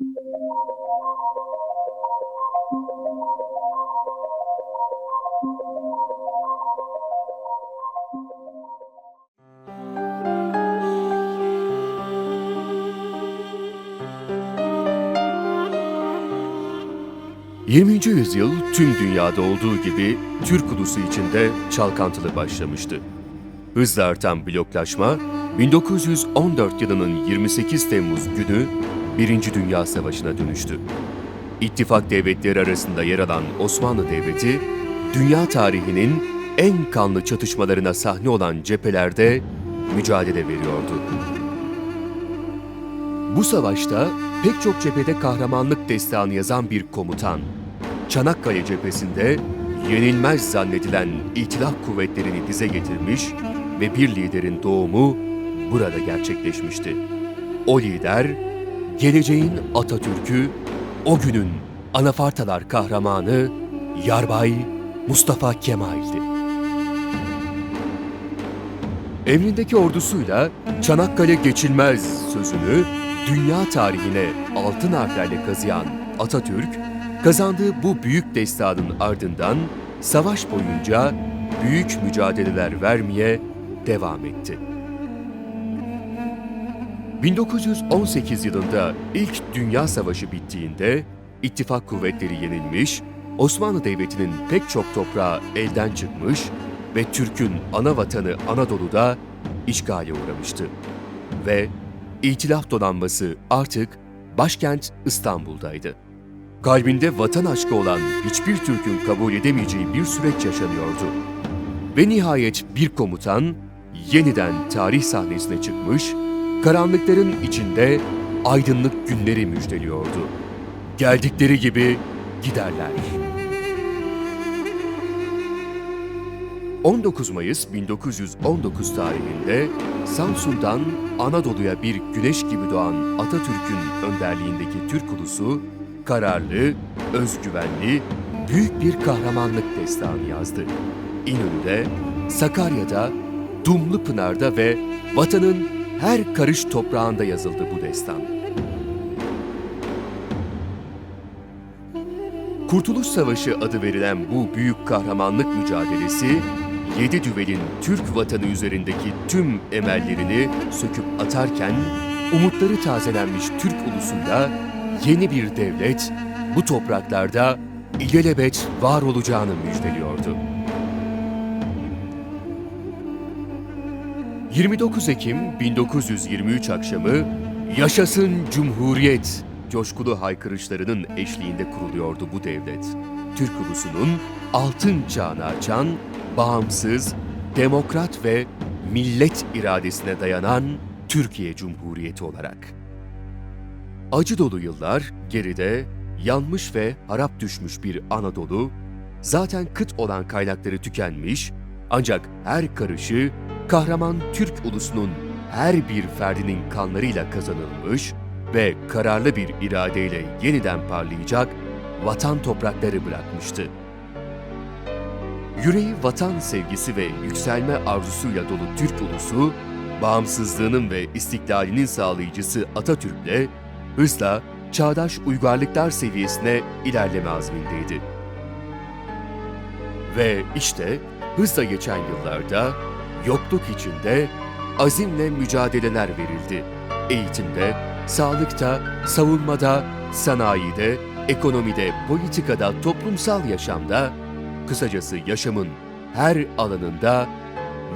...20. yüzyıl tüm dünyada olduğu gibi Türk ulusu içinde çalkantılı başlamıştı. Hızla artan bloklaşma, 1914 yılının 28 Temmuz günü Birinci Dünya Savaşı'na dönüştü. İttifak devletleri arasında yer alan Osmanlı Devleti, dünya tarihinin en kanlı çatışmalarına sahne olan cephelerde mücadele veriyordu. Bu savaşta pek çok cephede kahramanlık destanı yazan bir komutan, Çanakkale cephesinde yenilmez zannedilen İtilaf kuvvetlerini dize getirmiş ve bir liderin doğumu burada gerçekleşmişti. O lider, geleceğin Atatürk'ü, o günün Anafartalar kahramanı Yarbay Mustafa Kemal'di. Emrindeki ordusuyla Çanakkale geçilmez sözünü dünya tarihine altın harflerle kazıyan Atatürk, kazandığı bu büyük destanın ardından savaş boyunca büyük mücadeleler vermeye devam etti. 1918 yılında ilk Dünya Savaşı bittiğinde ittifak kuvvetleri yenilmiş, Osmanlı Devleti'nin pek çok toprağı elden çıkmış ve Türk'ün ana vatanı Anadolu'da işgale uğramıştı. Ve İtilaf donanması artık başkent İstanbul'daydı. Kalbinde vatan aşkı olan hiçbir Türk'ün kabul edemeyeceği bir süreç yaşanıyordu. Ve nihayet bir komutan yeniden tarih sahnesine çıkmış, karanlıkların içinde aydınlık günleri müjdeliyordu. Geldikleri gibi giderler. 19 Mayıs 1919 tarihinde Samsun'dan Anadolu'ya bir güneş gibi doğan Atatürk'ün önderliğindeki Türk ulusu kararlı, özgüvenli, büyük bir kahramanlık destanı yazdı. İnönü'de, Sakarya'da, Dumlupınar'da ve vatanın her karış toprağında yazıldı bu destan. Kurtuluş Savaşı adı verilen bu büyük kahramanlık mücadelesi, yedi düvelin Türk vatanı üzerindeki tüm emellerini söküp atarken, umutları tazelenmiş Türk ulusunda yeni bir devlet bu topraklarda ilelebet var olacağını müjdeliyordu. 29 Ekim 1923 akşamı Yaşasın Cumhuriyet coşkulu haykırışlarının eşliğinde kuruluyordu bu devlet. Türk ulusunun altın çağını açan, bağımsız, demokrat ve millet iradesine dayanan Türkiye Cumhuriyeti olarak. Acı dolu yıllar geride, yanmış ve harap düşmüş bir Anadolu, zaten kıt olan kaynakları tükenmiş, ancak her karışı kahraman Türk ulusunun her bir ferdinin kanlarıyla kazanılmış ve kararlı bir iradeyle yeniden parlayacak vatan toprakları bırakmıştı. Yüreği vatan sevgisi ve yükselme arzusuyla dolu Türk ulusu, bağımsızlığının ve istiklalinin sağlayıcısı Atatürk'le hızla çağdaş uygarlıklar seviyesine ilerleme azmindeydi. Ve işte hızla geçen yıllarda yokluk içinde azimle mücadeleler verildi. Eğitimde, sağlıkta, savunmada, sanayide, ekonomide, politikada, toplumsal yaşamda, kısacası yaşamın her alanında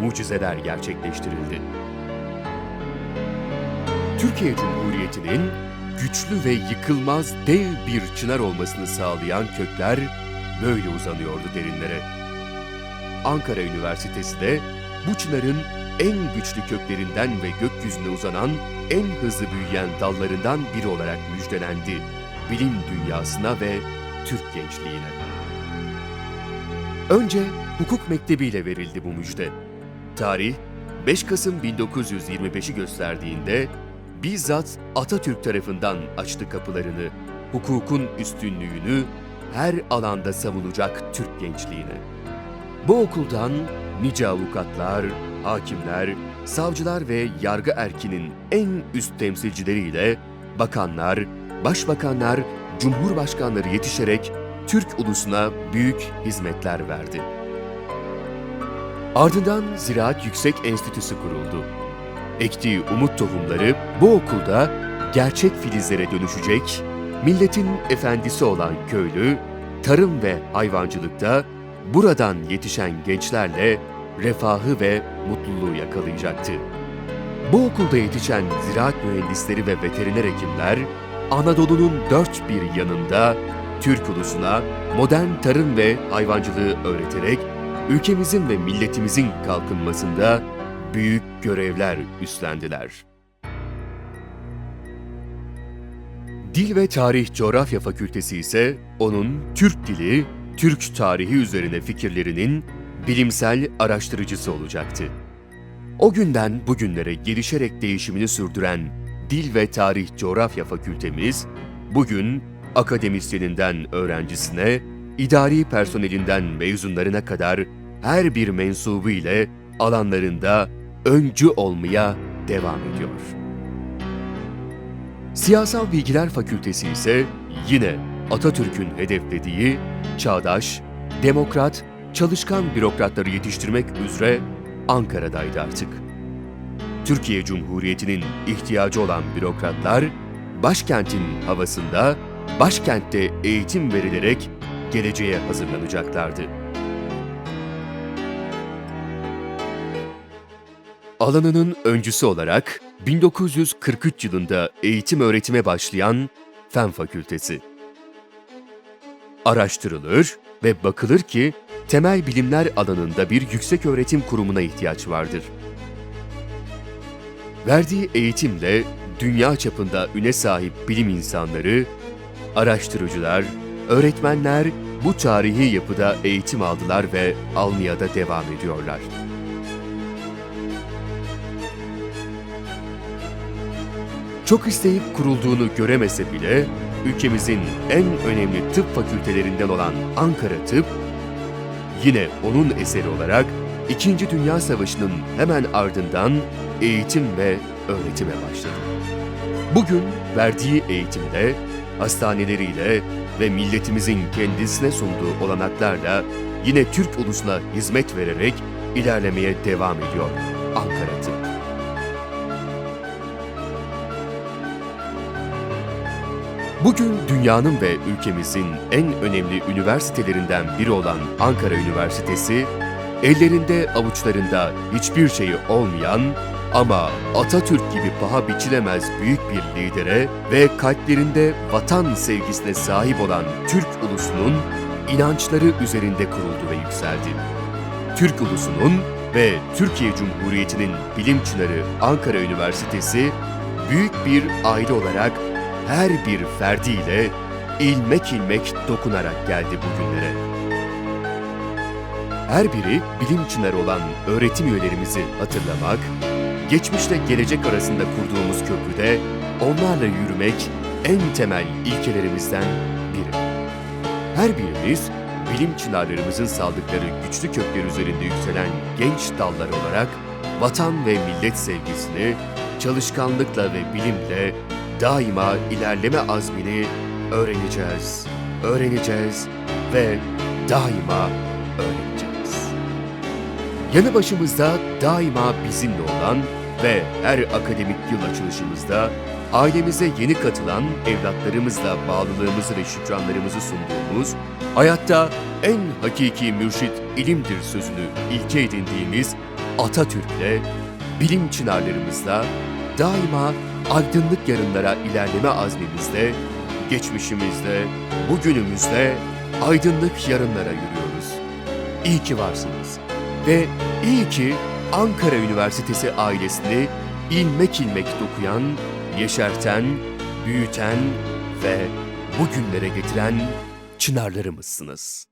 mucizeler gerçekleştirildi. Türkiye Cumhuriyeti'nin güçlü ve yıkılmaz dev bir çınar olmasını sağlayan kökler böyle uzanıyordu derinlere. Ankara Üniversitesi de bu çınarın en güçlü köklerinden ve gökyüzüne uzanan en hızlı büyüyen dallarından biri olarak müjdelendi bilim dünyasına ve Türk gençliğine. Önce hukuk mektebiyle verildi bu müjde. Tarih 5 Kasım 1925'i gösterdiğinde bizzat Atatürk tarafından açtı kapılarını, hukukun üstünlüğünü her alanda savunacak Türk gençliğine. Bu okuldan nice avukatlar, hakimler, savcılar ve yargı erkinin en üst temsilcileriyle bakanlar, başbakanlar, cumhurbaşkanları yetişerek Türk ulusuna büyük hizmetler verdi. Ardından Ziraat Yüksek Enstitüsü kuruldu. Ektiği umut tohumları bu okulda gerçek filizlere dönüşecek, milletin efendisi olan köylü, tarım ve hayvancılıkta buradan yetişen gençlerle refahı ve mutluluğu yakalayacaktı. Bu okulda yetişen ziraat mühendisleri ve veteriner hekimler, Anadolu'nun dört bir yanında Türk ulusuna modern tarım ve hayvancılığı öğreterek ülkemizin ve milletimizin kalkınmasında büyük görevler üstlendiler. Dil ve Tarih Coğrafya Fakültesi ise onun Türk dili, Türk tarihi üzerine fikirlerinin bilimsel araştırıcısı olacaktı. O günden bugünlere gelişerek değişimini sürdüren Dil ve Tarih Coğrafya Fakültemiz, bugün akademisyeninden öğrencisine, idari personelinden mezunlarına kadar her bir mensubu ile alanlarında öncü olmaya devam ediyor. Siyasal Bilgiler Fakültesi ise yine Atatürk'ün hedeflediği çağdaş, demokrat, çalışkan bürokratları yetiştirmek üzere Ankara'daydı artık. Türkiye Cumhuriyeti'nin ihtiyacı olan bürokratlar, başkentin havasında, başkentte eğitim verilerek geleceğe hazırlanacaklardı. Alanının öncüsü olarak 1943 yılında eğitim öğretime başlayan Fen Fakültesi. Araştırılır ve bakılır ki temel bilimler alanında bir yüksek öğretim kurumuna ihtiyaç vardır. Verdiği eğitimle dünya çapında üne sahip bilim insanları, araştırıcılar, öğretmenler bu tarihi yapıda eğitim aldılar ve almaya da devam ediyorlar. Çok isteyip kurulduğunu göremese bile ülkemizin en önemli tıp fakültelerinden olan Ankara Tıp, yine onun eseri olarak İkinci Dünya Savaşı'nın hemen ardından eğitim ve öğretime başladı. Bugün verdiği eğitimde hastaneleriyle ve milletimizin kendisine sunduğu olanaklarla yine Türk ulusuna hizmet vererek ilerlemeye devam ediyor Ankara Tıp. Bugün dünyanın ve ülkemizin en önemli üniversitelerinden biri olan Ankara Üniversitesi, ellerinde avuçlarında hiçbir şeyi olmayan ama Atatürk gibi paha biçilemez büyük bir lidere ve kalplerinde vatan sevgisine sahip olan Türk ulusunun inançları üzerinde kuruldu ve yükseldi. Türk ulusunun ve Türkiye Cumhuriyeti'nin bilim çınarı Ankara Üniversitesi büyük bir aile olarak her bir ferdiyle ilmek ilmek dokunarak geldi bugünlere. Her biri bilim çınarı olan öğretim üyelerimizi hatırlamak, geçmişle gelecek arasında kurduğumuz köprüde onlarla yürümek en temel ilkelerimizden biri. Her birimiz bilim çınarlarımızın saldıkları güçlü kökler üzerinde yükselen genç dallar olarak vatan ve millet sevgisini çalışkanlıkla ve bilimle daima ilerleme azmini öğreneceğiz, öğreneceğiz ve daima öğreneceğiz. Yanı başımızda daima bizimle olan ve her akademik yıl açılışımızda ailemize yeni katılan evlatlarımızla bağlılığımızı ve şükranlarımızı sunduğumuz, hayatta en hakiki mürşit ilimdir sözünü ilke edindiğimiz Atatürk'le, bilim çınarlarımızla daima aydınlık yarınlara ilerleme azmimizde, geçmişimizde, bugünümüzde aydınlık yarınlara yürüyoruz. İyi ki varsınız ve iyi ki Ankara Üniversitesi ailesini ilmek ilmek dokuyan, yeşerten, büyüten ve bugünlere getiren çınarlarımızsınız.